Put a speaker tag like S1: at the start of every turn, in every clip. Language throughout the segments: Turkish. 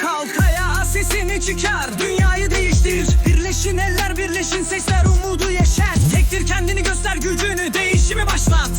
S1: Kalk ayağa sesini çıkar Dünyayı değiştir. Birleşin eller birleşin sesler umudu yeşer. Tektir kendini göster gücünü değişimi başlat.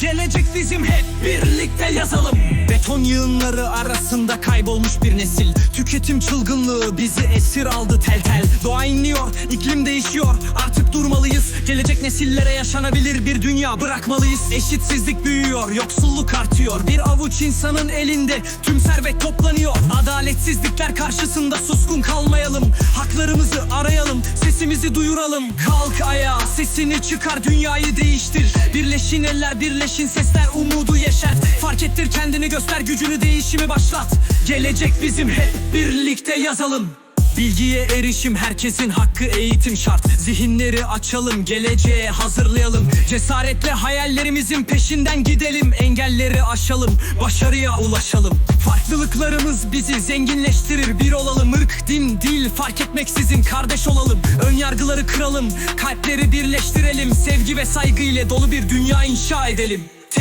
S1: Gelecek bizim hep birlikte yazalım. Beton yığınları arasında kaybolmuş bir nesil. Tüketim çılgınlığı bizi esir aldı tel tel. Doğa inliyor, iklim değişiyor. Artık durmalıyız. Gelecek nesillere yaşanabilir bir dünya bırakmalıyız. Eşitsizlik büyüyor, yoksulluk artıyor. Bir avuç insanın elinde tüm servet toplanıyor Adaletsizlikler karşısında suskun kalmayalım. Haklarımızı arayalım, sesimizi duyuralım. Kalk ayağa, sesini çıkar, dünyayı değiştir. Birleşin eller, birleşin sesler, umudu yeşert. Fark ettir kendini göster, gücünü değişimi başlat. Gelecek bizim hep birlikte yazalım Bilgiye erişim herkesin hakkı eğitim şart. Zihinleri açalım geleceğe hazırlayalım. Cesaretle hayallerimizin peşinden gidelim. Engelleri aşalım başarıya ulaşalım. Farklılıklarımız bizi zenginleştirir. Bir olalım ırk, din, dil fark etmeksizin kardeş olalım. Ön yargıları kıralım kalpleri birleştirelim. Sevgi ve saygı ile dolu bir dünya inşa edelim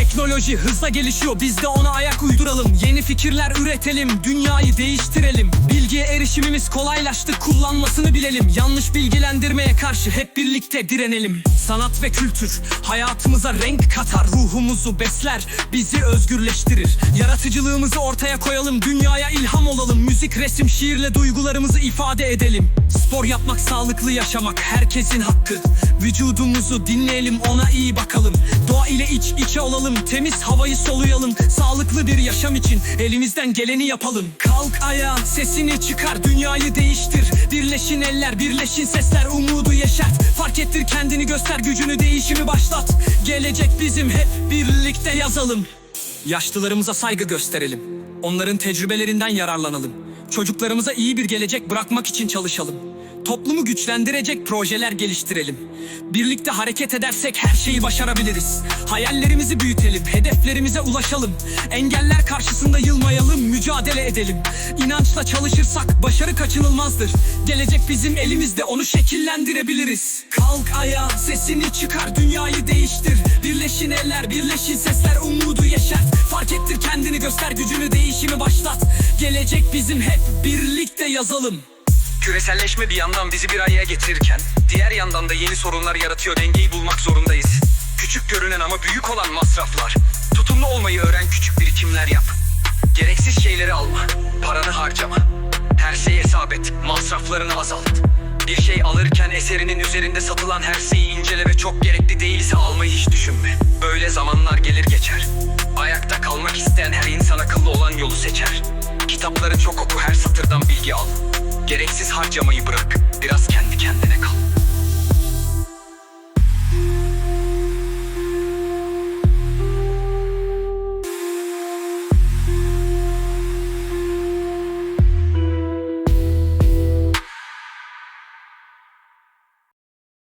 S1: Teknoloji hızla gelişiyor biz de ona ayak uyduralım. Yeni fikirler üretelim dünyayı değiştirelim. Bilgiye erişimimiz kolaylaştı kullanmasını bilelim. Yanlış bilgilendirmeye karşı hep birlikte direnelim. Sanat ve kültür hayatımıza renk katar Ruhumuzu besler bizi özgürleştirir. Yaratıcılığımızı ortaya koyalım dünyaya ilham olalım. Müzik, resim, şiirle duygularımızı ifade edelim. Spor yapmak, sağlıklı yaşamak herkesin hakkı. Vücudumuzu dinleyelim ona iyi bakalım. Doğa ile iç içe olalım Temiz havayı soluyalım. Sağlıklı bir yaşam için elimizden geleni yapalım. Kalk ayağa sesini çıkar Dünyayı değiştir. Birleşin eller birleşin sesler Umudu yeşert. Fark ettir kendini göster gücünü değişimi başlat. Gelecek bizim hep birlikte yazalım. Yaşlılarımıza saygı gösterelim. Onların tecrübelerinden yararlanalım. Çocuklarımıza iyi bir gelecek bırakmak için çalışalım Toplumu güçlendirecek projeler geliştirelim. Birlikte hareket edersek her şeyi başarabiliriz. Hayallerimizi büyütelim, hedeflerimize ulaşalım. Engeller karşısında yılmayalım, mücadele edelim. İnançla çalışırsak başarı kaçınılmazdır. Gelecek bizim elimizde, onu şekillendirebiliriz. Kalk ayağa, sesini çıkar, dünyayı değiştir. Birleşin eller, birleşin sesler, umudu yeşert. Fark ettir kendini göster, gücünü değişimi başlat. Gelecek bizim hep birlikte yazalım.
S2: Küreselleşme bir yandan bizi bir araya getirirken diğer yandan da yeni sorunlar yaratıyor dengeyi bulmak zorundayız. Küçük görünen ama büyük olan masraflar. Tutumlu olmayı öğren küçük birikimler yap. Gereksiz şeyleri alma, paranı harcama. Her şeyi hesap et, masraflarını azalt. Bir şey alırken eserinin üzerinde satılan her şeyi incele ve çok gerekli değilse almayı hiç düşünme. Böyle zamanlar gelir geçer. Gereksiz harcamayı bırak. Biraz kendi kendine kal.